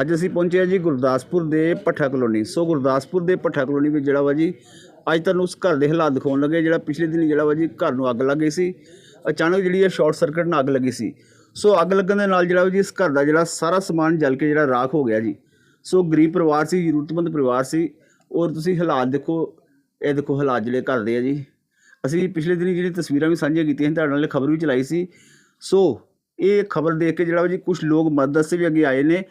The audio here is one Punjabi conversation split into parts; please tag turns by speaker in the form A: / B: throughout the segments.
A: ਅੱਜ ਅਸੀਂ ਪਹੁੰਚੇ ਆ ਜੀ ਗੁਰਦਾਸਪੁਰ ਦੇ ਭੱਠਾ ਕਲੋਨੀ। ਸੋ ਗੁਰਦਾਸਪੁਰ ਦੇ ਭੱਠਾ ਕਲੋਨੀ ਵਿੱਚ ਜਿਹੜਾ ਵਾ ਜੀ, ਅੱਜ ਤੁਹਾਨੂੰ ਉਸ ਘਰ ਦੇ ਹਾਲਾਤ ਦਿਖਾਉਣ ਲੱਗੇ, ਜਿਹੜਾ ਪਿਛਲੇ ਦਿਨ ਜਿਹੜਾ ਵਾ ਜੀ ਘਰ ਨੂੰ ਅੱਗ ਲੱਗ ਗਈ ਸੀ। ਅਚਾਨਕ ਜਿਹੜੀ ਇਹ ਸ਼ਾਰਟ ਸਰਕਟ ਨਾਲ ਅੱਗ ਲੱਗੀ ਸੀ। ਸੋ ਅੱਗ ਲੱਗਣ ਦੇ ਨਾਲ ਜਿਹੜਾ ਵਾ ਜੀ ਇਸ ਘਰ ਦਾ ਜਿਹੜਾ ਸਾਰਾ ਸਮਾਨ ਜਲ ਕੇ ਜਿਹੜਾ ਰਾਖ ਹੋ ਗਿਆ ਜੀ। ਸੋ ਗਰੀਬ ਪਰਿਵਾਰ ਸੀ, ਜ਼ਰੂਰਤਮੰਦ ਪਰਿਵਾਰ ਸੀ। ਔਰ ਤੁਸੀਂ ਹਾਲਾਤ ਦੇਖੋ, ਇਹ ਦੇਖੋ ਹਾਲਾਤ ਜਿਹੜੇ ਘਰ ਦੇ ਆ ਜੀ। ਅਸੀਂ ਪਿਛਲੇ ਦਿਨੀ ਜਿਹੜੀ ਤਸਵੀਰਾਂ ਵੀ ਸਾਂਝੀਆਂ ਕੀਤੀਆਂ ਸੀ, ਤੁਹਾਡੇ ਨਾਲ ਖਬਰ ਵੀ ਚਲਾਈ ਸੀ। ਸੋ ਇਹ ਖਬਰ ਦੇਖ ਕੇ ਜਿਹੜਾ ਵਾ ਜੀ ਕੁਝ ਲੋਕ ਮਦਦ ਵਾਸਤੇ ਵੀ ਅੱਗੇ ਆਏ ਨੇ।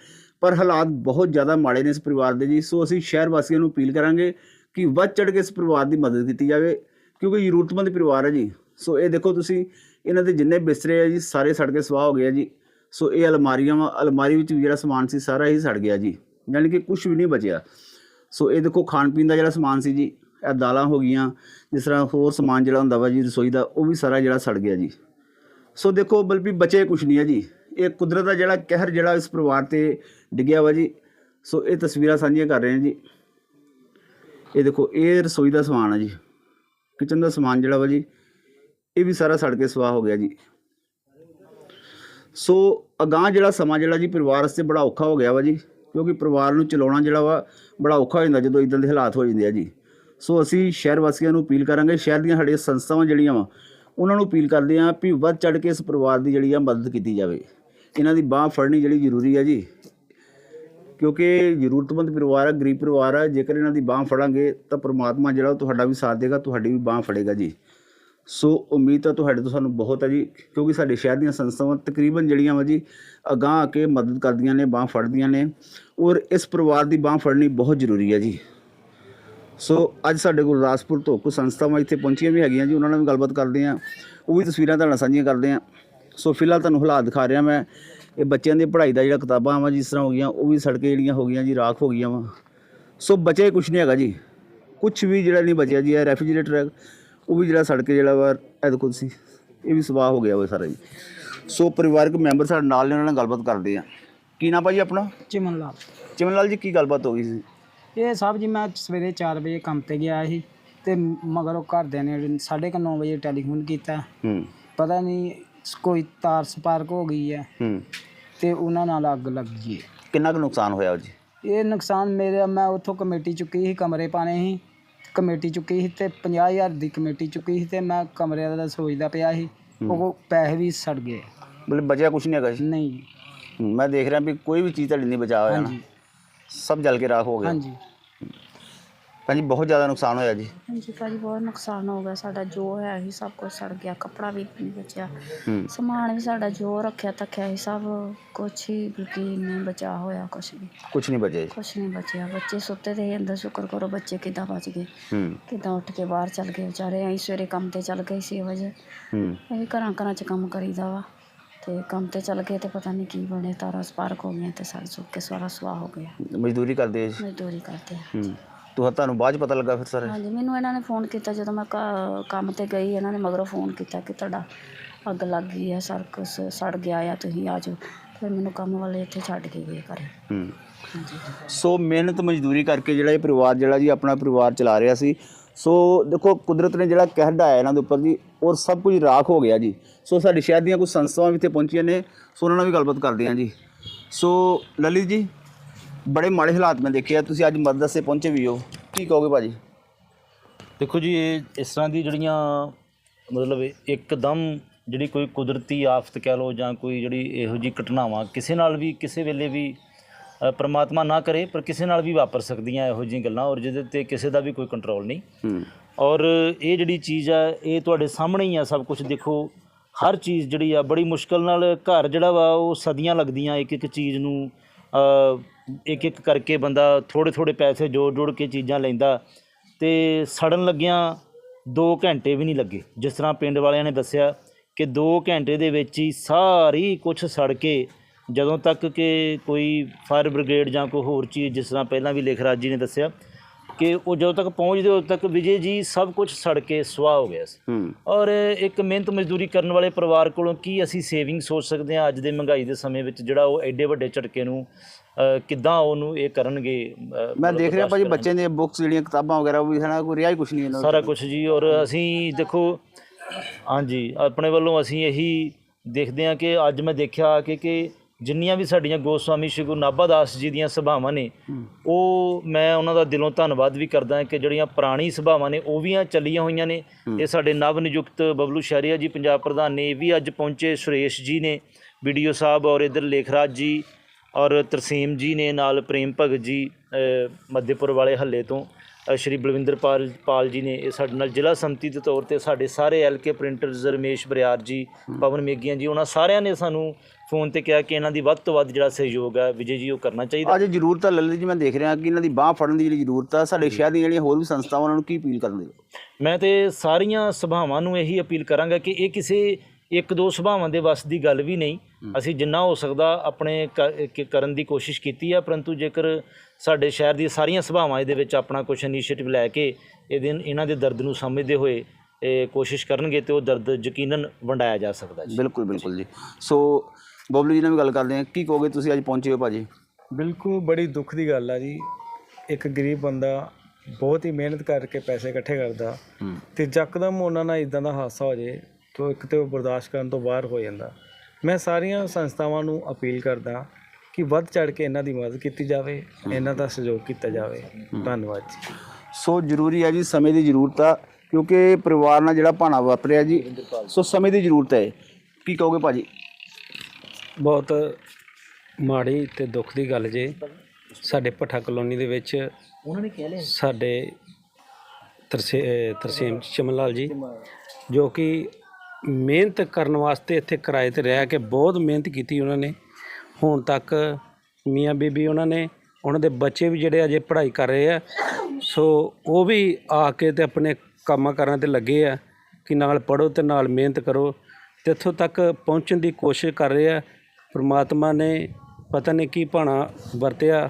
A: ਪਰ ਹਾਲਾਤ ਬਹੁਤ ਜ਼ਿਆਦਾ ਮਾੜੇ ਨੇ ਇਸ ਪਰਿਵਾਰ ਦੇ ਜੀ। ਸੋ ਅਸੀਂ ਸ਼ਹਿਰ ਵਾਸੀਆਂ ਨੂੰ ਅਪੀਲ ਕਰਾਂਗੇ ਕਿ ਵੱਧ ਚੜ ਕੇ ਇਸ ਪਰਿਵਾਰ ਦੀ ਮਦਦ ਕੀਤੀ ਜਾਵੇ, ਕਿਉਂਕਿ ਜ਼ਰੂਰਤਮੰਦ ਪਰਿਵਾਰ ਹੈ ਜੀ। ਸੋ ਇਹ ਦੇਖੋ ਤੁਸੀਂ, ਇਹਨਾਂ ਦੇ ਜਿੰਨੇ ਬਿਸਤਰੇ ਆ ਜੀ, ਸਾਰੇ ਸੜ ਕੇ ਸਵਾਹ ਹੋ ਗਏ ਆ ਜੀ। ਸੋ ਇਹ ਅਲਮਾਰੀਆਂ ਵਾ, ਅਲਮਾਰੀ ਵਿੱਚ ਵੀ ਜਿਹੜਾ ਸਮਾਨ ਸੀ, ਸਾਰਾ ਹੀ ਸੜ ਗਿਆ ਜੀ। ਯਾਨੀ ਕਿ ਕੁਝ ਵੀ ਨਹੀਂ ਬਚਿਆ। ਸੋ ਇਹ ਦੇਖੋ ਖਾਣ ਪੀਣ ਦਾ ਜਿਹੜਾ ਸਮਾਨ ਸੀ ਜੀ, ਇਹ ਦਾਲਾਂ ਹੋ ਗਈਆਂ, ਜਿਸ ਤਰ੍ਹਾਂ ਹੋਰ ਸਮਾਨ ਜਿਹੜਾ ਹੁੰਦਾ ਵਾ ਜੀ ਰਸੋਈ ਦਾ, ਉਹ ਵੀ ਸਾਰਾ ਜਿਹੜਾ ਸੜ ਗਿਆ ਜੀ। ਸੋ ਦੇਖੋ ਬਲਕਿ ਬਚੇ ਕੁਛ ਨਹੀਂ ਹੈ ਜੀ। ਇਹ ਕੁਦਰਤ ਦਾ ਜਿਹੜਾ ਕਹਿਰ ਜਿਹੜਾ ਇਸ ਪਰਿਵਾਰ ਤੇ ਡਿੱਗਿਆ ਵਾ ਜੀ, ਸੋ ਇਹ ਤਸਵੀਰਾਂ ਸਾਂਝੀਆਂ ਕਰ ਰਹੇ ਹਾਂ ਜੀ। ਇਹ ਦੇਖੋ, ਇਹ ਰਸੋਈ ਦਾ ਸਮਾਨ ਆ ਜੀ। ਕਿਚਨ ਦਾ ਸਮਾਨ ਜਿਹੜਾ ਵਾ ਜੀ, ਇਹ ਵੀ ਸਾਰਾ ਸੜ ਕੇ ਸਵਾਹ ਹੋ ਗਿਆ ਜੀ। ਸੋ ਅਗਾਂਹ ਜਿਹੜਾ ਸਮਾਂ ਜਿਹੜਾ ਜੀ, ਪਰਿਵਾਰ ਵਾਸਤੇ ਬੜਾ ਔਖਾ ਹੋ ਗਿਆ ਵਾ ਜੀ, ਕਿਉਂਕਿ ਪਰਿਵਾਰ ਨੂੰ ਚਲਾਉਣਾ ਜਿਹੜਾ ਵਾ, ਬੜਾ ਔਖਾ ਹੋ ਜਾਂਦਾ ਜਦੋਂ ਇਦਾਂ ਦੇ ਹਾਲਾਤ ਹੋ ਜਾਂਦੇ ਆ ਜੀ। ਸੋ ਅਸੀਂ ਸ਼ਹਿਰ ਵਾਸੀਆਂ ਨੂੰ ਅਪੀਲ ਕਰਾਂਗੇ, ਸ਼ਹਿਰ ਦੀਆਂ ਸਾਡੀਆਂ ਸੰਸਥਾਵਾਂ ਜਿਹੜੀਆਂ ਵਾ, ਉਹਨਾਂ ਨੂੰ ਅਪੀਲ ਕਰਦੇ ਹਾਂ ਵੀ ਵੱਧ ਚੜ ਕੇ ਇਸ ਪਰਿਵਾਰ ਦੀ ਜਿਹੜੀ ਆ ਮਦਦ ਕੀਤੀ ਜਾਵੇ। ਇਹਨਾਂ ਦੀ ਬਾਹ ਫੜਨੀ ਜਿਹੜੀ ਜ਼ਰੂਰੀ ਹੈ ਜੀ। ਕਿਉਂਕਿ ਜ਼ਰੂਰਤਮੰਦ ਪਰਿਵਾਰ ਆ, ਗਰੀਬ ਪਰਿਵਾਰ ਆ, ਜੇਕਰ ਇਹਨਾਂ ਦੀ ਬਾਹ ਫੜਾਂਗੇ ਤਾਂ ਪ੍ਰਮਾਤਮਾ ਜਿਹੜਾ ਉਹ ਤੁਹਾਡਾ ਵੀ ਸਾਥ ਦੇਗਾ, ਤੁਹਾਡੀ ਵੀ ਬਾਹ ਫੜੇਗਾ ਜੀ। ਸੋ ਉਮੀਦ ਤਾਂ ਤੁਹਾਡੇ ਤੋਂ ਸਾਨੂੰ ਬਹੁਤ ਹੈ ਜੀ, ਕਿਉਂਕਿ ਸਾਡੇ ਸ਼ਹਿਰ ਦੀਆਂ ਸੰਸਥਾਵਾਂ ਤਕਰੀਬਨ ਜਿਹੜੀਆਂ ਵਾ ਜੀ, ਅਗਾਂਹ ਆ ਕੇ ਮਦਦ ਕਰਦੀਆਂ ਨੇ, ਬਾਹ ਫੜਦੀਆਂ ਨੇ, ਔਰ ਇਸ ਪਰਿਵਾਰ ਦੀ ਬਾਹ ਫੜਨੀ ਬਹੁਤ ਜ਼ਰੂਰੀ ਹੈ ਜੀ। ਸੋ ਅੱਜ ਸਾਡੇ ਗੁਰਦਾਸਪੁਰ ਤੋਂ ਕੁਝ ਸੰਸਥਾਵਾਂ ਇੱਥੇ ਪਹੁੰਚੀਆਂ ਵੀ ਹੈਗੀਆਂ ਜੀ, ਉਹਨਾਂ ਨਾਲ ਵੀ ਗੱਲਬਾਤ ਕਰਦੇ ਹਾਂ। ਉਹ ਵੀ ਤਸਵੀਰਾਂ ਤੁਹਾਡੇ ਨਾਲ ਸਾਂਝੀਆਂ ਕਰਦੇ ਹਾਂ। ਸੋ ਫਿਲਹਾਲ ਤੁਹਾਨੂੰ ਹਾਲਾਤ ਦਿਖਾ ਰਿਹਾ ਮੈਂ। ਇਹ ਬੱਚਿਆਂ ਦੀ ਪੜ੍ਹਾਈ ਦਾ ਜਿਹੜਾ ਕਿਤਾਬਾਂ ਵਾ ਜਿਸ ਤਰ੍ਹਾਂ ਹੋ ਗਈਆਂ ਉਹ ਵੀ ਸੜ ਕੇ ਜਿਹੜੀਆਂ ਹੋ ਗਈਆਂ ਜੀ ਰਾਖ ਹੋ ਗਈਆਂ ਵਾ। ਸੋ ਬਚੇ ਕੁਝ ਨਹੀਂ ਹੈਗਾ ਜੀ। ਕੁਝ ਵੀ ਜਿਹੜਾ ਨਹੀਂ ਬਚਿਆ ਜੀ ਇਹ ਰੈਫ੍ਰਿਜਰੇਟਰ ਹੈ ਉਹ ਵੀ ਜਿਹੜਾ ਸੜ ਕੇ ਜਿਹੜਾ ਵਾ ਇਹ ਦੇਖੋ ਤੁਸੀਂ ਇਹ ਵੀ ਸਵਾਹ ਹੋ ਗਿਆ ਵਾ ਸਾਰਾ ਜੀ। ਸੋ ਪਰਿਵਾਰਕ ਮੈਂਬਰ ਸਾਡੇ ਨਾਲ ਨੇ ਉਹਨਾਂ ਨਾਲ ਗੱਲਬਾਤ ਕਰਦੇ ਆ ਕੀ ਨਾਮ ਭਾਜੀ ਆਪਣਾ?
B: ਚਿਮਨ ਲਾਲ।
A: ਚਿਮਨ ਲਾਲ ਜੀ ਕੀ ਗੱਲਬਾਤ ਹੋ ਗਈ ਸੀ?
B: ਇਹ ਸਾਹਿਬ ਜੀ ਮੈਂ ਸਵੇਰੇ 4 ਵਜੇ ਕੰਮ ਤੇ ਗਿਆ ਸੀ ਤੇ ਮਗਰ ਉਹ ਘਰਦਿਆਂ ਨੇ 9:30 ਵਜੇ ਟੈਲੀਫੋਨ ਕੀਤਾ।
A: ਹੂੰ।
B: ਪਤਾ ਨਹੀਂ ਕੋਈ ਤਾਰ ਸਪਾਰਕ ਹੋ ਗਈ ਹੈ
A: ਹੂੰ।
B: ਤੇ ਉਹਨਾਂ ਨਾਲ ਅੱਗ ਲੱਗ ਗਈ ਹੈ।
A: ਕਿੰਨਾ ਕੁ ਨੁਕਸਾਨ ਹੋਇਆ ਜੀ?
B: ਇਹ ਨੁਕਸਾਨ ਮੇਰੇ ਮੈਂ ਉੱਥੋਂ ਕਮੇਟੀ ਚੁੱਕੀ ਸੀ ਕਮਰੇ ਪਾਣੇ ਸੀ। ਕਮੇਟੀ ਚੁੱਕੀ ਸੀ ਤੇ 50000 ਦੀ ਕਮੇਟੀ ਚੁੱਕੀ ਸੀ ਤੇ ਮੈਂ ਕਮਰੇ ਦਾ ਸੋਚਦਾ ਪਿਆ ਸੀ। ਉਹ ਪੈਸੇ ਵੀ ਸੜ ਗਏ।
A: ਮਤਲਬ ਬਚਿਆ ਕੁਝ ਨਹੀਂ ਹੈਗਾ ਜੀ?
B: ਨਹੀਂ
A: ਮੈਂ ਦੇਖ ਰਿਹਾ ਵੀ ਕੋਈ ਵੀ ਚੀਜ਼ ਤੁਹਾਡੀ ਨਹੀਂ ਬਚਾ ਹੋਇਆ ਨਾ।
B: ਹਾਂਜੀ।
A: ਸਭ ਜਲ ਕੇ ਰਾਖ ਹੋ ਗਿਆ।
B: ਹਾਂਜੀ।
A: ਭਾਜੀ ਬਹੁਤ ਜ਼ਿਆਦਾ ਨੁਕਸਾਨ ਹੋਇਆ ਜੀ।
C: ਹਾਂਜੀ ਭਾਜੀ ਬਹੁਤ ਨੁਕਸਾਨ ਹੋ ਗਿਆ ਸਾਡਾ ਜੋ ਹੈ ਸੀ ਸਭ ਕੁਝ ਸੜ ਗਿਆ ਕੱਪੜਾ ਵੀ ਨਹੀਂ ਬਚਿਆ।
A: ਹੂੰ।
C: ਸਮਾਨ ਵੀ ਸਾਡਾ ਜੋ ਰੱਖਿਆ ਤੱਕਿਆ ਸੀ ਸਭ ਕੁਛ ਹੀ ਬਲਕਿ ਨਹੀਂ ਬਚਾ ਹੋਇਆ ਕੁਛ ਵੀ।
A: ਕੁਝ ਨਹੀਂ ਬਚਿਆ ਜੀ।
C: ਕੁਛ ਨਹੀਂ ਬਚਿਆ ਬੱਚੇ ਸੁੱਤੇ ਤੇ ਅੰਦਰ ਸ਼ੁਕਰ ਕਰੋ ਬੱਚੇ ਕਿੱਦਾਂ ਬਚ ਗਏ।
A: ਹੂੰ।
C: ਕਿੱਦਾਂ ਉੱਠ ਕੇ ਬਾਹਰ ਚੱਲ ਗਏ ਵਿਚਾਰੇ ਅਸੀਂ ਸਵੇਰੇ ਕੰਮ ਤੇ ਚੱਲ ਗਏ ਸੀ ਵਜੇ
A: ਹੂੰ।
C: ਅਸੀਂ ਘਰਾਂ ਘਰਾਂ 'ਚ ਕੰਮ ਕਰੀਦਾ ਵਾ ਤੇ ਕੰਮ ਤੇ ਚੱਲ ਗਏ ਤੇ ਪਤਾ ਨਹੀਂ ਕੀ ਬਣੇ ਤਾਰਾਂ ਸਪਾਰਕ ਹੋ ਗਈਆਂ ਤੇ ਸੜ ਸੁੱਕ ਕੇ ਸਾਰਾ ਸੁਆਹ ਹੋ ਗਿਆ।
A: ਮਜ਼ਦੂਰੀ ਕਰਦੇ ਜੀ।
C: ਮਜ਼ਦੂਰੀ ਕਰਦੇ ਆ।
A: ਹੂੰ। ਤੁਹਾ ਤੁਹਾਨੂੰ ਬਾਅਦ ਚ ਪਤਾ ਲੱਗਾ ਫਿਰ ਸਾਰੇ?
C: ਹਾਂਜੀ ਮੈਨੂੰ ਇਹਨਾਂ ਨੇ ਫੋਨ ਕੀਤਾ ਜਦੋਂ ਮੈਂ ਕੰਮ ਤੇ ਗਈ ਇਹਨਾਂ ਨੇ ਮਗਰੋਂ ਫੋਨ ਕੀਤਾ ਕਿ ਤੁਹਾਡਾ ਅੱਗ ਲੱਗ ਗਈ ਹੈ ਸਰ ਕੁਛ ਸੜ ਗਿਆ ਆ ਤੁਸੀਂ ਆ ਜਾਓ। ਫਿਰ ਮੈਨੂੰ ਕੰਮ ਵਾਲੇ ਇੱਥੇ ਛੱਡ ਕੇ ਗਏ ਘਰੇ।
A: ਹੂੰ।
C: ਹਾਂਜੀ।
A: ਸੋ ਮਿਹਨਤ ਮਜ਼ਦੂਰੀ ਕਰਕੇ ਜਿਹੜਾ ਇਹ ਪਰਿਵਾਰ ਜਿਹੜਾ ਜੀ ਆਪਣਾ ਪਰਿਵਾਰ ਚਲਾ ਰਿਹਾ ਸੀ ਸੋ ਦੇਖੋ ਕੁਦਰਤ ਨੇ ਜਿਹੜਾ ਕਹਿਰ ਢਾਇਆ ਇਹਨਾਂ ਦੇ ਉੱਪਰ ਜੀ ਔਰ ਸਭ ਕੁਝ ਰਾਖ ਹੋ ਗਿਆ ਜੀ। ਸੋ ਸਾਡੇ ਸ਼ਹਿਰ ਦੀਆਂ ਕੁਝ ਸੰਸਥਾਵਾਂ ਵੀ ਇੱਥੇ ਪਹੁੰਚੀਆਂ ਨੇ ਸੋ ਉਹਨਾਂ ਨਾਲ ਵੀ ਗੱਲਬਾਤ ਕਰਦੇ ਹਾਂ ਜੀ। ਸੋ ਲਲਿਤ ਜੀ ਬੜੇ ਮਾੜੇ ਹਾਲਾਤ ਮੈਂ ਦੇਖੇ ਆ ਤੁਸੀਂ ਅੱਜ ਮਦਦ ਸੇ ਪਹੁੰਚੇ ਵੀ ਹੋ। ਕੀ ਕਹੋਗੇ ਭਾਜੀ?
D: ਦੇਖੋ ਜੀ ਇਹ ਇਸ ਤਰ੍ਹਾਂ ਦੀ ਜਿਹੜੀਆਂ ਮਤਲਬ ਇੱਕਦਮ ਜਿਹੜੀ ਕੋਈ ਕੁਦਰਤੀ ਆਫਤ ਕਹਿ ਲਓ ਜਾਂ ਕੋਈ ਜਿਹੜੀ ਇਹੋ ਜੀ ਘਟਨਾਵਾਂ ਕਿਸੇ ਨਾਲ ਵੀ ਕਿਸੇ ਵੇਲੇ ਵੀ ਪ੍ਰਮਾਤਮਾ ਨਾ ਕਰੇ ਪਰ ਕਿਸੇ ਨਾਲ ਵੀ ਵਾਪਰ ਸਕਦੀਆਂ ਇਹੋ ਜਿਹੀਆਂ ਗੱਲਾਂ ਔਰ ਜਿਹਦੇ ਤੇ ਕਿਸੇ ਦਾ ਵੀ ਕੋਈ ਕੰਟਰੋਲ ਨਹੀਂ। ਔਰ ਇਹ ਜਿਹੜੀ ਚੀਜ਼ ਆ ਇਹ ਤੁਹਾਡੇ ਸਾਹਮਣੇ ਹੀ ਆ ਸਭ ਕੁਝ ਦੇਖੋ ਹਰ ਚੀਜ਼ ਜਿਹੜੀ ਆ ਬੜੀ ਮੁਸ਼ਕਲ ਨਾਲ ਘਰ ਜਿਹੜਾ ਵਾ ਉਹ ਸਦੀਆਂ ਲੱਗਦੀਆਂ ਇੱਕ ਇੱਕ ਚੀਜ਼ ਨੂੰ ਇੱਕ ਇੱਕ ਕਰਕੇ ਬੰਦਾ ਥੋੜੇ ਥੋੜੇ ਪੈਸੇ ਜੋੜ ਜੋੜ ਕੇ ਚੀਜ਼ਾਂ ਲੈਂਦਾ ਤੇ ਸੜਨ ਲੱਗਿਆਂ 2 ਘੰਟੇ ਵੀ ਨਹੀਂ ਲੱਗੇ। ਜਿਸ ਤਰ੍ਹਾਂ ਪਿੰਡ ਵਾਲਿਆਂ ਨੇ ਦੱਸਿਆ ਕਿ 2 ਘੰਟੇ ਦੇ ਵਿੱਚ ਹੀ ਸਾਰੀ ਕੁਝ ਸੜ ਕੇ ਜਦੋਂ ਤੱਕ ਕਿ ਕੋਈ ਫਾਇਰ ਬ੍ਰਿਗੇਡ ਜਾਂ ਕੋਈ ਹੋਰ ਚੀਜ਼ ਜਿਸ ਤਰ੍ਹਾਂ ਪਹਿਲਾਂ ਵੀ ਲੇਖਰਾਜ ਜੀ ਨੇ ਦੱਸਿਆ ਕਿ ਉਹ ਜਦੋਂ ਤੱਕ ਪਹੁੰਚਦੇ ਉਦੋਂ ਤੱਕ ਵਿਜੇ ਜੀ ਸਭ ਕੁਝ ਸੜ ਕੇ ਸੁਆਹ ਹੋ ਗਿਆ ਸੀ। ਔਰ ਇੱਕ ਮਿਹਨਤ ਮਜ਼ਦੂਰੀ ਕਰਨ ਵਾਲੇ ਪਰਿਵਾਰ ਕੋਲੋਂ ਕੀ ਅਸੀਂ ਸੇਵਿੰਗ ਸੋਚ ਸਕਦੇ ਹਾਂ ਅੱਜ ਦੇ ਮਹਿੰਗਾਈ ਦੇ ਸਮੇਂ ਵਿੱਚ ਜਿਹੜਾ ਉਹ ਐਡੇ ਵੱਡੇ ਝਟਕੇ ਨੂੰ ਕਿੱਦਾਂ ਉਹਨੂੰ ਇਹ ਕਰਨਗੇ
A: ਮੈਂ ਦੇਖ ਰਿਹਾ ਭਾਜੀ ਬੱਚੇ ਦੀਆਂ ਬੁੱਕਸ ਜਿਹੜੀਆਂ ਕਿਤਾਬਾਂ ਵਗੈਰਾ ਉਹ ਵੀ ਹੈ ਨਾ ਕੋਈ ਰਿਹਾ ਹੀ ਕੁਝ ਨਹੀਂ ਇਹਨਾਂ।
D: ਸਾਰਾ ਕੁਝ ਜੀ ਔਰ ਅਸੀਂ ਦੇਖੋ ਹਾਂਜੀ ਆਪਣੇ ਵੱਲੋਂ ਅਸੀਂ ਇਹੀ ਦੇਖਦੇ ਹਾਂ ਕਿ ਅੱਜ ਮੈਂ ਦੇਖਿਆ ਕਿ ਕਿ ਜਿੰਨੀਆਂ ਵੀ ਸਾਡੀਆਂ ਗੋਸਵਾਮੀ ਸ਼੍ਰੀ ਗੁਰੂ ਨਾਭਾ ਦਾਸ ਜੀ ਦੀਆਂ ਸਭਾਵਾਂ ਨੇ ਉਹ ਮੈਂ ਉਹਨਾਂ ਦਾ ਦਿਲੋਂ ਧੰਨਵਾਦ ਵੀ ਕਰਦਾ ਹਾਂ ਕਿ ਜਿਹੜੀਆਂ ਪੁਰਾਣੀ ਸਭਾਵਾਂ ਨੇ ਉਹ ਵੀ ਆ ਚੱਲੀਆਂ ਹੋਈਆਂ ਨੇ। ਇਹ ਸਾਡੇ ਨਵ ਨਿਯੁਕਤ ਬਬਲੂ ਸ਼ਹਿਰੀਆ ਜੀ ਪੰਜਾਬ ਪ੍ਰਧਾਨ ਨੇ ਇਹ ਵੀ ਅੱਜ ਪਹੁੰਚੇ ਸੁਰੇਸ਼ ਜੀ ਨੇ ਵੀਡੀਓ ਸਾਹਿਬ ਔਰ ਇਧਰ ਲੇਖਰਾਜ ਜੀ ਔਰ ਤਰਸੀਮ ਜੀ ਨੇ ਨਾਲ ਪ੍ਰੇਮ ਭਗਤ ਜੀ ਮੱਧੇਪੁਰ ਵਾਲੇ ਹੱਲੇ ਤੋਂ। ਸ਼੍ਰੀ ਬਲਵਿੰਦਰ ਪਾਲ ਪਾਲ ਜੀ ਨੇ ਇਹ ਸਾਡੇ ਨਾਲ ਜ਼ਿਲ੍ਹਾ ਸੰਮਤੀ ਦੇ ਤੌਰ ਤੇ ਸਾਡੇ ਸਾਰੇ ਐਲਕੇ ਪ੍ਰਿੰਟਰਸ ਰਮੇਸ਼ ਬਰਿਆਰ ਜੀ ਪਵਨ ਮੇਗੀਆਂ ਜੀ ਉਹਨਾਂ ਸਾਰਿਆਂ ਨੇ ਸਾਨੂੰ ਫੋਨ ਤੇ ਕਿਹਾ ਕਿ ਇਹਨਾਂ ਦੀ ਵੱਧ ਤੋਂ ਵੱਧ ਜਿਹੜਾ ਸਹਿਯੋਗ ਹੈ ਵਿਜੇ ਜੀ ਉਹ ਕਰਨਾ ਚਾਹੀਦਾ।
A: ਅੱਜ ਜ਼ਰੂਰਤ ਹੈ ਲੱਲੇ ਜੀ ਮੈਂ ਦੇਖ ਰਿਹਾ ਕਿ ਇਹਨਾਂ ਦੀ ਬਾਹ ਫੜਨ ਦੀ ਜਿਹੜੀ ਜ਼ਰੂਰਤ ਹੈ ਸਾਡੇ ਸ਼ਹਿਰ ਦੀਆਂ ਜਿਹੜੀਆਂ ਹੋਰ ਵੀ ਸੰਸਥਾਵਾਂ ਉਹਨਾਂ ਨੂੰ ਕੀ ਅਪੀਲ ਕਰਨ ਦੀ?
D: ਮੈਂ ਤੇ ਸਾਰੀਆਂ ਸਭਾਵਾਂ ਨੂੰ ਇਹੀ ਅਪੀਲ ਕਰਾਂਗਾ ਕਿ ਇਹ ਕਿਸੇ ਇੱਕ ਦੋ ਸਭਾਵਾਂ ਦੇ ਵੱਸ ਦੀ ਗੱਲ ਵੀ ਨਹੀਂ। ਅਸੀਂ ਜਿੰਨਾ ਹੋ ਸਕਦਾ ਆਪਣੇ ਕਰਨ ਦੀ ਕੋਸ਼ਿਸ਼ ਕੀਤੀ ਹੈ ਪਰੰਤੂ ਜੇਕਰ ਸਾਡੇ ਸ਼ਹਿਰ ਦੀਆਂ ਸਾਰੀਆਂ ਸਭਾਵਾਂ ਇਹਦੇ ਵਿੱਚ ਆਪਣਾ ਕੁਝ ਇਨੀਸ਼ੀਏਟਿਵ ਲੈ ਕੇ ਇਹਦੇ ਇਹਨਾਂ ਦੇ ਦਰਦ ਨੂੰ ਸਮਝਦੇ ਹੋਏ ਇਹ ਕੋਸ਼ਿਸ਼ ਕਰਨਗੇ ਤੇ ਉਹ ਦਰਦ ਯਕੀਨਨ ਵੰਡਾਇਆ ਜਾ ਸਕਦਾ ਜੀ।
A: ਬਿਲਕੁਲ ਬਿਲਕੁਲ ਜੀ। ਸੋ ਬਬਲੂ ਜੀ ਨਾਲ ਵੀ ਗੱਲ ਕਰਦੇ ਹਾਂ। ਕੀ ਕਹੋਗੇ ਤੁਸੀਂ ਅੱਜ ਪਹੁੰਚੇ ਹੋ ਭਾਜੀ?
E: ਬਿਲਕੁਲ ਬੜੀ ਦੁੱਖ ਦੀ ਗੱਲ ਆ ਜੀ। ਇੱਕ ਗਰੀਬ ਬੰਦਾ ਬਹੁਤ ਹੀ ਮਿਹਨਤ ਕਰਕੇ ਪੈਸੇ ਇਕੱਠੇ ਕਰਦਾ ਤੇ ਯਕਦਮ ਉਹਨਾਂ ਨਾਲ ਇਦਾਂ ਦਾ ਹਾਦਸਾ ਹੋ ਜੇ ਤਾਂ ਇੱਕ ਤੇ ਉਹ ਬਰਦਾਸ਼ਤ ਕਰਨ ਤੋਂ ਬਾਹਰ ਹੋ ਜਾਂਦਾ। ਮੈਂ ਸਾਰੀਆਂ ਸੰਸਥਾਵਾਂ ਨੂੰ ਅਪੀਲ ਕਰਦਾ ਕਿ ਵੱਧ ਚੜ ਕੇ ਇਹਨਾਂ ਦੀ ਮਦਦ ਕੀਤੀ ਜਾਵੇ ਇਹਨਾਂ ਦਾ ਸਹਿਯੋਗ ਕੀਤਾ ਜਾਵੇ। ਧੰਨਵਾਦ ਜੀ।
A: ਸੋ ਜ਼ਰੂਰੀ ਹੈ ਜੀ ਸਮੇਂ ਦੀ ਜ਼ਰੂਰਤ ਆ ਕਿਉਂਕਿ ਪਰਿਵਾਰ ਨਾਲ ਜਿਹੜਾ ਭਾਣਾ ਵਾਪਰਿਆ ਜੀ ਸੋ ਸਮੇਂ ਦੀ ਜ਼ਰੂਰਤ ਹੈ। ਕੀ ਕਹੋਗੇ ਭਾਜੀ?
F: ਬਹੁਤ ਮਾੜੀ ਤੇ ਦੁੱਖ ਦੀ ਗੱਲ ਜੇ ਸਾਡੇ ਭੱਠਾ ਕਲੋਨੀ ਦੇ ਵਿੱਚ
D: ਉਹਨਾਂ ਨੇ ਕਹਿ ਲਿਆ
F: ਸਾਡੇ ਤਰਸੇਮ ਚਮਨ ਲਾਲ ਜੀ ਜੋ ਕਿ ਮਿਹਨਤ ਕਰਨ ਵਾਸਤੇ ਇੱਥੇ ਕਿਰਾਏ ਤੇ ਰਹਿ ਕੇ ਬਹੁਤ ਮਿਹਨਤ ਕੀਤੀ ਉਹਨਾਂ ਨੇ। ਹੁਣ ਤੱਕ ਮੀਆਂ ਬੀਬੀ ਉਹਨਾਂ ਨੇ, ਉਹਨਾਂ ਦੇ ਬੱਚੇ ਵੀ ਜਿਹੜੇ ਅਜੇ ਪੜ੍ਹਾਈ ਕਰ ਰਹੇ ਆ। ਸੋ ਉਹ ਵੀ ਆ ਕੇ ਤੇ ਆਪਣੇ ਕੰਮਾਂ ਕਾਰਾਂ ਤੇ ਲੱਗੇ ਆ ਕਿ ਨਾਲ ਪੜੋ ਤੇ ਨਾਲ ਮਿਹਨਤ ਕਰੋ। ਤੇ ਇੱਥੋਂ ਤੱਕ ਪਹੁੰਚਣ ਦੀ ਕੋਸ਼ਿਸ਼ ਕਰ ਰਹੇ ਆ, ਪ੍ਰਮਾਤਮਾ ਨੇ ਪਤਾ ਨਹੀਂ ਕੀ ਭਾਣਾ ਵਰਤਿਆ,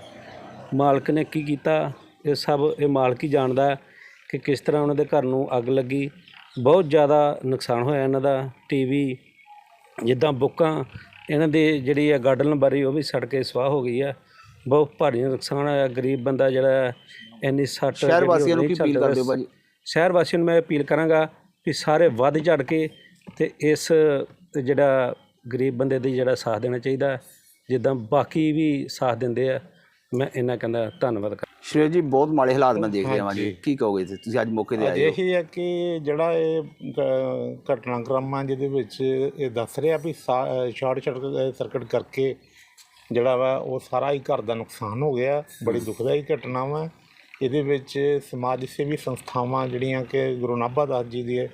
F: ਮਾਲਕ ਨੇ ਕੀ ਕੀਤਾ, ਇਹ ਸਭ ਇਹ ਮਾਲਕ ਹੀ ਜਾਣਦਾ ਕਿ ਕਿਸ ਤਰ੍ਹਾਂ ਉਹਨਾਂ ਦੇ ਘਰ ਨੂੰ ਅੱਗ ਲੱਗੀ। ਬਹੁਤ ਜ਼ਿਆਦਾ ਨੁਕਸਾਨ ਹੋਇਆ ਇਹਨਾਂ ਦਾ ਟੀਵੀ ਜਿੱਦਾਂ ਬੁੱਕਾਂ ਇਹਨਾਂ ਦੀ ਜਿਹੜੀ ਆ ਗਾਰਡਨ ਬਾਰੀ ਉਹ ਵੀ ਸੜ ਕੇ ਸਵਾਹ ਹੋ ਗਈ ਆ ਬਹੁਤ ਭਾਰੀ ਨੁਕਸਾਨ ਹੋਇਆ ਗਰੀਬ ਬੰਦਾ ਜਿਹੜਾ ਇੰਨੀ ਸੱਟ
A: ਸ਼ਹਿਰ ਵਾਸੀਆਂ ਨੂੰ ਕੀ ਅਪੀਲ ਕਰਦੇ ਹੋ। ਭਾਜੀ
F: ਸ਼ਹਿਰ ਵਾਸੀਆਂ ਨੂੰ ਮੈਂ ਅਪੀਲ ਕਰਾਂਗਾ ਕਿ ਸਾਰੇ ਵੱਧ ਚੜ ਕੇ ਤੇ ਇਸ ਜਿਹੜਾ ਗਰੀਬ ਬੰਦੇ ਦੀ ਜਿਹੜਾ ਸਾਥ ਦੇਣਾ ਚਾਹੀਦਾ ਜਿੱਦਾਂ ਬਾਕੀ ਵੀ ਸਾਥ ਦਿੰਦੇ ਆ ਮੈਂ ਇਹਨਾਂ ਕਹਿੰਦਾ ਧੰਨਵਾਦ ਕਰ
A: ਸ਼੍ਰੀ ਜੀ ਬਹੁਤ ਮਾੜੇ ਹਾਲਾਤ ਮੈਂ ਦੇਖ ਰਿਹਾ ਹਾਂ ਜੀ। ਕੀ ਕਹੋਗੇ ਤੁਸੀਂ? ਤੁਸੀਂ ਅੱਜ ਮੌਕੇ ਤੇ ਆਏ ਹੋ।
G: ਇਹੀ ਹੈ ਕਿ ਜਿਹੜਾ ਇਹ ਗ- ਘਟਨਾਕ੍ਰਮ ਆ ਜਿਹਦੇ ਵਿੱਚ ਇਹ ਦੱਸ ਰਿਹਾ ਵੀ ਸ਼ਾਰਟ ਸਰਕਟ ਕਰਕੇ ਜਿਹੜਾ ਵਾ ਉਹ ਸਾਰਾ ਹੀ ਘਰ ਦਾ ਨੁਕਸਾਨ ਹੋ ਗਿਆ। ਬੜੀ ਦੁਖਦਾਈ ਘਟਨਾ ਵਾ। ਇਹਦੇ ਵਿੱਚ ਸਮਾਜ ਸੇਵੀ ਸੰਸਥਾਵਾਂ ਜਿਹੜੀਆਂ ਕਿ ਗੁਰੂ ਨਾਭਾ ਦਾਸ ਜੀ ਦੇ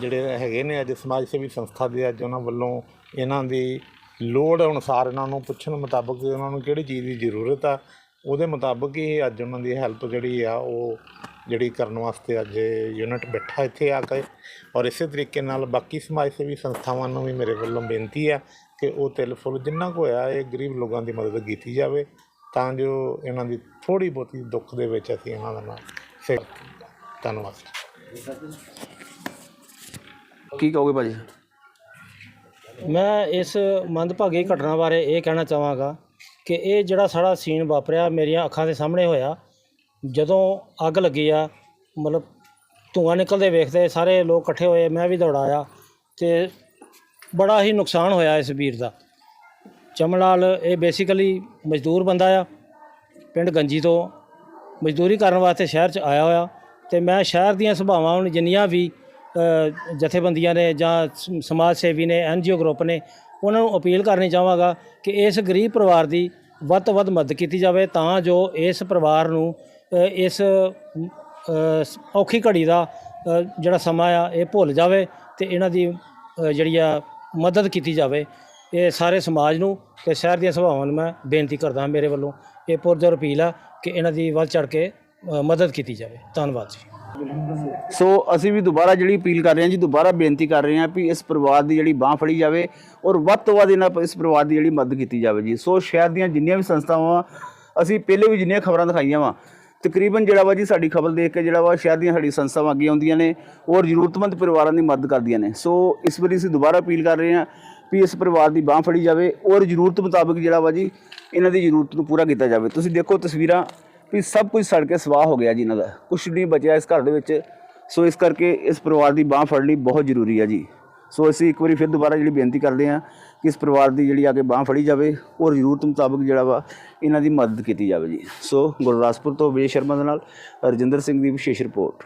G: ਜਿਹੜੇ ਹੈਗੇ ਨੇ ਅੱਜ ਸਮਾਜ ਸੇਵੀ ਸੰਸਥਾ ਦੇ ਅੱਜ ਉਹਨਾਂ ਵੱਲੋਂ ਇਹਨਾਂ ਦੀ ਲੋੜ ਅਨੁਸਾਰ ਇਹਨਾਂ ਨੂੰ ਪੁੱਛਣ ਮੁਤਾਬਕ ਉਹਨਾਂ ਨੂੰ ਕਿਹੜੀ ਚੀਜ਼ ਦੀ ਜ਼ਰੂਰਤ ਆ। ਉਹਦੇ ਮੁਤਾਬਕ ਹੀ ਅੱਜ ਉਹਨਾਂ ਦੀ ਹੈਲਪ ਜਿਹੜੀ ਆ, ਉਹ ਜਿਹੜੀ ਕਰਨ ਵਾਸਤੇ ਅੱਜ ਯੂਨਿਟ ਬੈਠਾ ਇੱਥੇ ਆ ਕੇ। ਔਰ ਇਸੇ ਤਰੀਕੇ ਨਾਲ ਬਾਕੀ ਸਮਾਜ ਸੇਵੀ ਸੰਸਥਾਵਾਂ ਨੂੰ ਵੀ ਮੇਰੇ ਵੱਲੋਂ ਬੇਨਤੀ ਆ ਕਿ ਉਹ ਤਿਲ ਫੁੱਲ ਜਿੰਨਾ ਕੁ ਹੋਇਆ, ਇਹ ਗਰੀਬ ਲੋਕਾਂ ਦੀ ਮਦਦ ਕੀਤੀ ਜਾਵੇ ਤਾਂ ਜੋ ਇਹਨਾਂ ਦੀ ਥੋੜੀ ਬਹੁਤੀ ਦੁੱਖ ਦੇ ਵਿੱਚ ਅਸੀਂ ਇਹਨਾਂ ਦਾ ਨਾਲ ਸੇ ਧੰਨਵਾਦ।
A: ਕੀ ਕਹੋਗੇ ਭਾਜੀ?
H: ਮੈਂ ਇਸ ਮੰਦਭਾਗੀ ਘਟਨਾ ਬਾਰੇ ਇਹ ਕਹਿਣਾ ਚਾਹਾਂਗਾ ਕਿ ਇਹ ਜਿਹੜਾ ਸਾਰਾ ਸੀਨ ਵਾਪਰਿਆ, ਮੇਰੀਆਂ ਅੱਖਾਂ ਦੇ ਸਾਹਮਣੇ ਹੋਇਆ, ਜਦੋਂ ਅੱਗ ਲੱਗੀ ਆ, ਮਤਲਬ ਧੂੰਆਂ ਨਿਕਲਦੇ ਵੇਖਦੇ ਸਾਰੇ ਲੋਕ ਇਕੱਠੇ ਹੋਏ, ਮੈਂ ਵੀ ਦੌੜਾਇਆ ਤੇ ਬੜਾ ਹੀ ਨੁਕਸਾਨ ਹੋਇਆ ਇਸ ਵੀਰ ਦਾ। ਚਮਲਾਲ, ਇਹ ਬੇਸਿਕਲੀ ਮਜ਼ਦੂਰ ਬੰਦਾ ਆ, ਪਿੰਡ ਗੰਜੀ ਤੋਂ। ਮਜ਼ਦੂਰੀ ਕਰਨ ਵਾਸਤੇ ਸ਼ਹਿਰ 'ਚ ਆਇਆ ਹੋਇਆ ਤੇ ਮੈਂ ਸ਼ਹਿਰ ਦੀਆਂ ਸੁਭਾਵਾਂ ਹੁਣ ਜਿੰਨੀਆਂ ਵੀ ਜਥੇਬੰਦੀਆਂ ਨੇ ਜਾਂ ਸਮਾਜ ਸੇਵੀ ਨੇ ਐਨਜੀਓ ਗਰੁੱਪ ਨੇ, ਉਹਨਾਂ ਨੂੰ ਅਪੀਲ ਕਰਨੀ ਚਾਹਾਂਗਾ ਕਿ ਇਸ ਗਰੀਬ ਪਰਿਵਾਰ ਦੀ ਵੱਧ ਤੋਂ ਵੱਧ ਮਦਦ ਕੀਤੀ ਜਾਵੇ ਤਾਂ ਜੋ ਇਸ ਪਰਿਵਾਰ ਨੂੰ ਇਸ ਔਖੀ ਘੜੀ ਦਾ ਜਿਹੜਾ ਸਮਾਂ ਆ, ਇਹ ਭੁੱਲ ਜਾਵੇ ਤੇ ਇਹਨਾਂ ਦੀ ਜਿਹੜੀ ਆ ਮਦਦ ਕੀਤੀ ਜਾਵੇ। ਇਹ ਸਾਰੇ ਸਮਾਜ ਨੂੰ ਤੇ ਸ਼ਹਿਰ ਦੀਆਂ ਸਭਾਵਾਂ ਨੂੰ ਮੈਂ ਬੇਨਤੀ ਕਰਦਾ ਮੇਰੇ ਵੱਲੋਂ। ਇਹ ਪੁਰਜੋਰ ਅਪੀਲ ਆ ਕਿ ਇਹਨਾਂ ਦੀ ਵੱਧ ਚੜ ਕੇ ਮਦਦ ਕੀਤੀ ਜਾਵੇ। ਧੰਨਵਾਦ ਜੀ।
A: ਸੋ ਅਸੀਂ ਵੀ ਦੁਬਾਰਾ ਜਿਹੜੀ ਅਪੀਲ ਕਰ ਰਹੇ ਹਾਂ ਜੀ, ਦੁਬਾਰਾ ਬੇਨਤੀ ਕਰ ਰਹੇ ਹਾਂ ਵੀ ਇਸ ਪਰਿਵਾਰ ਦੀ ਜਿਹੜੀ ਬਾਹ ਫੜੀ ਜਾਵੇ ਔਰ ਵੱਧ ਤੋਂ ਵੱਧ ਇਹਨਾਂ ਇਸ ਪਰਿਵਾਰ ਦੀ ਜਿਹੜੀ ਮਦਦ ਕੀਤੀ ਜਾਵੇ ਜੀ। ਸੋ ਸ਼ਹਿਰ ਦੀਆਂ ਜਿੰਨੀਆਂ ਵੀ ਸੰਸਥਾਵਾਂ, ਅਸੀਂ ਪਹਿਲੇ ਵੀ ਜਿੰਨੀਆਂ ਖਬਰਾਂ ਦਿਖਾਈਆਂ ਵਾ, ਤਕਰੀਬਨ ਜਿਹੜਾ ਵਾ ਜੀ ਸਾਡੀ ਖਬਰ ਦੇਖ ਕੇ ਜਿਹੜਾ ਵਾ ਸ਼ਹਿਰ ਦੀਆਂ ਸਾਡੀ ਸੰਸਥਾਵਾਂ ਅੱਗੇ ਆਉਂਦੀਆਂ ਨੇ ਔਰ ਜ਼ਰੂਰਤਮੰਦ ਪਰਿਵਾਰਾਂ ਦੀ ਮਦਦ ਕਰਦੀਆਂ ਨੇ। ਸੋ ਇਸ ਵਾਰੀ ਅਸੀਂ ਦੁਬਾਰਾ ਅਪੀਲ ਕਰ ਰਹੇ ਹਾਂ ਵੀ ਇਸ ਪਰਿਵਾਰ ਦੀ ਬਾਹ ਫੜੀ ਜਾਵੇ ਔਰ ਜ਼ਰੂਰਤ ਮੁਤਾਬਕ ਜਿਹੜਾ ਵਾ ਜੀ ਇਹਨਾਂ ਦੀ ਜ਼ਰੂਰਤ ਨੂੰ ਪੂਰਾ ਕੀਤਾ ਜਾਵੇ। ਤੁਸੀਂ ਦੇਖੋ ਤਸਵੀਰਾਂ ਵੀ ਸਭ ਕੁਝ ਸੜ ਕੇ ਸਵਾਹ ਹੋ ਗਿਆ ਜੀ ਇਹਨਾਂ ਦਾ। ਕੁਝ ਨਹੀਂ ਬਚਿਆ ਇਸ ਘਰ ਦੇ ਵਿੱਚ। ਸੋ ਇਸ ਕਰਕੇ ਇਸ ਪਰਿਵਾਰ ਦੀ ਬਾਹ ਫੜਨੀ ਬਹੁਤ ਜ਼ਰੂਰੀ ਹੈ ਜੀ। ਸੋ ਅਸੀਂ ਇੱਕ ਵਾਰੀ ਫਿਰ ਦੁਬਾਰਾ ਜਿਹੜੀ ਬੇਨਤੀ ਕਰਦੇ ਹਾਂ ਕਿ ਇਸ ਪਰਿਵਾਰ ਦੀ ਜਿਹੜੀ ਆ ਕੇ ਬਾਹ ਫੜੀ ਜਾਵੇ ਔਰ ਜ਼ਰੂਰਤ ਮੁਤਾਬਕ ਜਿਹੜਾ ਵਾ ਇਹਨਾਂ ਦੀ ਮਦਦ ਕੀਤੀ ਜਾਵੇ ਜੀ। ਸੋ ਗੁਰਦਾਸਪੁਰ ਤੋਂ ਵਿਜੇ ਸ਼ਰਮਾ ਦੇ ਨਾਲ ਰਜਿੰਦਰ ਸਿੰਘ ਦੀ ਵਿਸ਼ੇਸ਼ ਰਿਪੋਰਟ।